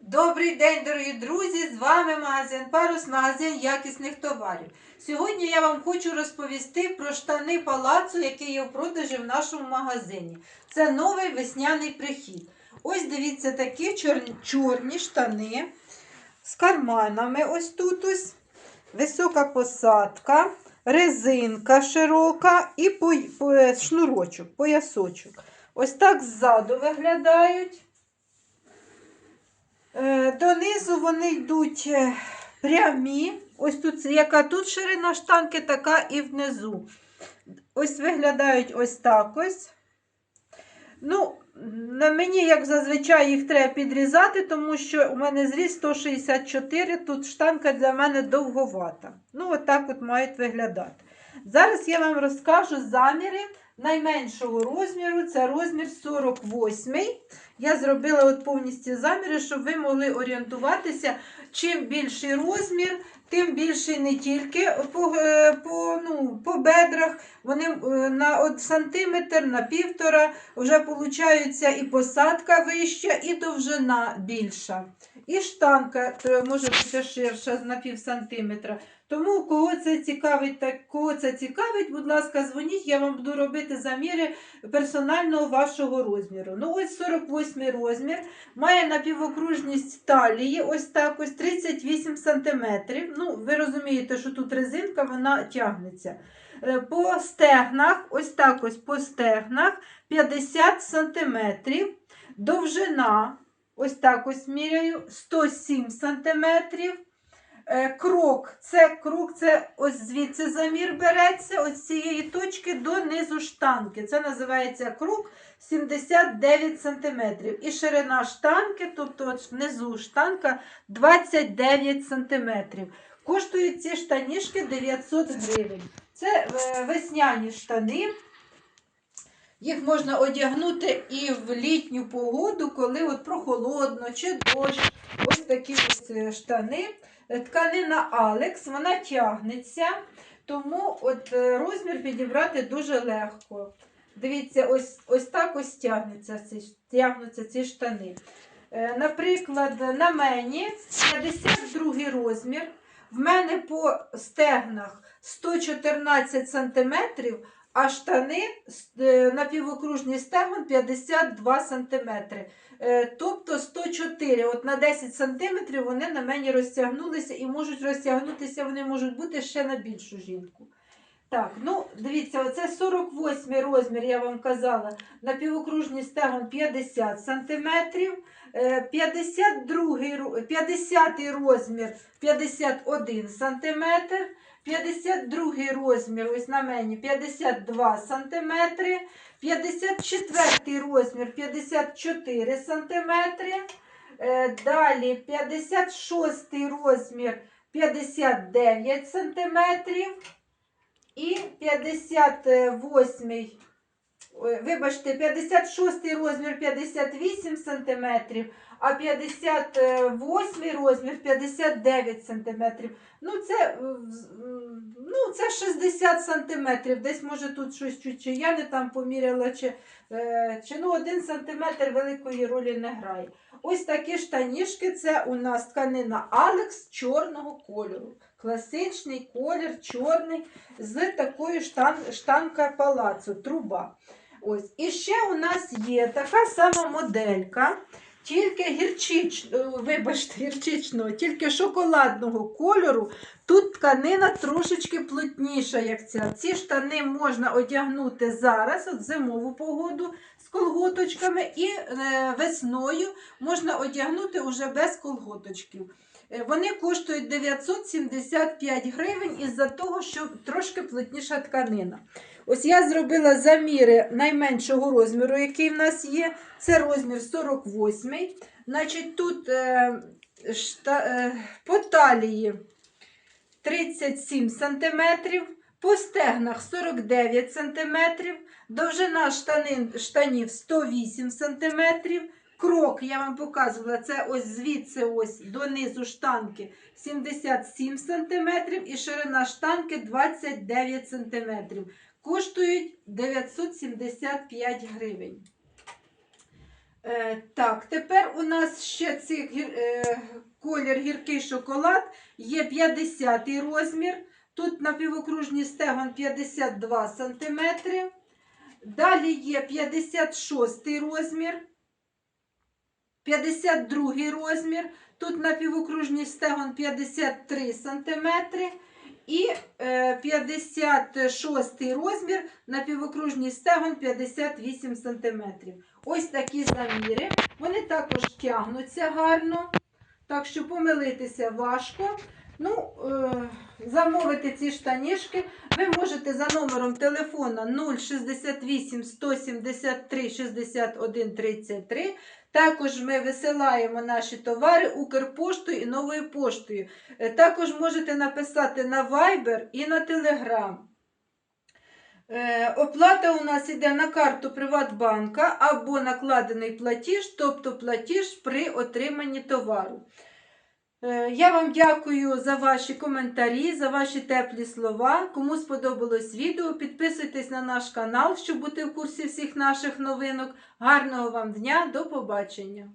Добрий день, дорогі друзі! З вами магазин Парус, магазин якісних товарів. Сьогодні я вам хочу розповісти про штани палацу, які є в продажі в нашому магазині. Це новий весняний прихід. Ось дивіться такі чор- чорні штани з карманами. Ось тут ось висока посадка, резинка широка і по, по- шнурочок, поясочок. Ось так ззаду виглядають. Е, Донизу вони йдуть е, прямі. Ось тут, яка тут ширина штанки, така і внизу. Ось виглядають ось так ось. Ну, на мені, як зазвичай, їх треба підрізати, тому що у мене зріст 164, тут штанка для мене довговата. Ну, отак от мають виглядати. Зараз я вам розкажу заміри найменшого розміру, це розмір 48. Я зробила от повністю заміри, щоб ви могли орієнтуватися. Чим більший розмір, тим більший не тільки по, е, по, ну, по бедрах. Вони е, на от сантиметр, на півтора вже получається і посадка вища, і довжина більша. І штанка е, може бути ширша на пів сантиметра. Тому кого це цікавить, так кого це цікавить, будь ласка, дзвоніть, я вам буду робити заміри персонального вашого розміру. Ну, ось 48 розмір, має напівокружність талії, ось так ось 38 см. Ну, ви розумієте, що тут резинка, вона тягнеться. Е, По стегнах, ось так ось по стегнах 50 см. Довжина, ось так ось міряю, 107 см. Е, Крок, це крок, це ось звідси замір береться, ось з цієї точки до низу штанки. Це називається крок 79 см. І ширина штанки, тобто от внизу штанка 29 см. Коштують ці штанішки 900 гривень. Це е, весняні штани. Їх можна одягнути і в літню погоду, коли от прохолодно чи дощ. Ось такі ось е, штани. Е, Тканина Алекс, вона тягнеться, тому от е, розмір підібрати дуже легко. Дивіться, ось, ось так ось тягнеться ці, тягнуться ці штани. Наприклад, на мені 52 розмір. В мене по стегнах 114 см, а штани е, напівокружний стегон 52 см. Тобто 104, от на 10 см вони на мені розтягнулися і можуть розтягнутися, вони можуть бути ще на більшу жінку. Так, ну дивіться, оце 48 розмір, я вам казала, напівокружний стегон 50 см. 52, 50 розмір 51 см. 52 розмір, ось на мені 52 см. 54 розмір 54 см. Е, Далі 56 розмір 59 см. І 58, вибачте, 56 розмір 58 см, а 58 розмір 59 см. Ну, це, е, ну, це 60 см. Десь може тут щось чуть, чи я не там поміряла, чи, е, чи ну, 1 см великої ролі не грає. Ось такі штанішки, це у нас тканина Алекс чорного кольору. Класичний колір, чорний, з такою штан, штанка палацу, труба. Ось. І ще у нас є така сама моделька, тільки гірчич, е, вибачте, гірчичного, тільки шоколадного кольору. Тут тканина трошечки плотніша, як ця. Ці штани можна одягнути зараз, от зимову погоду з колготочками, і е, весною можна одягнути уже без колготочків. Е, Вони коштують 975 гривень із-за того, що трошки плотніша тканина. Ось я зробила заміри найменшого розміру, який в нас є. Це розмір 48. Значить, тут е, шта, е, по талії 37 см, по стегнах 49 см, довжина штанин, штанів 108 см, крок, я вам показувала, це ось звідси ось донизу штанки 77 см і ширина штанки 29 см. Коштують 975 гривень. Е, так, тепер у нас ще цих е, колір гіркий шоколад є 50 розмір. Тут напівокружній стегон 52 см. Далі є 56 розмір, 52 розмір. Тут напівокружній стегон 53 см. І е, 56 розмір, напівокружній стегон 58 см. Ось такі заміри. Вони також тягнуться гарно, так що помилитися важко. Ну, е, замовити ці штанішки ви можете за номером телефона 068 173 61 33. Також ми висилаємо наші товари Укрпоштою і новою поштою. Е, Також можете написати на Viber і на Telegram. Е, Оплата у нас йде на карту Приватбанка або накладений платіж, тобто платіж при отриманні товару. Е, Я вам дякую за ваші коментарі, за ваші теплі слова. Кому сподобалось відео, підписуйтесь на наш канал, щоб бути в курсі всіх наших новинок. Гарного вам дня, до побачення!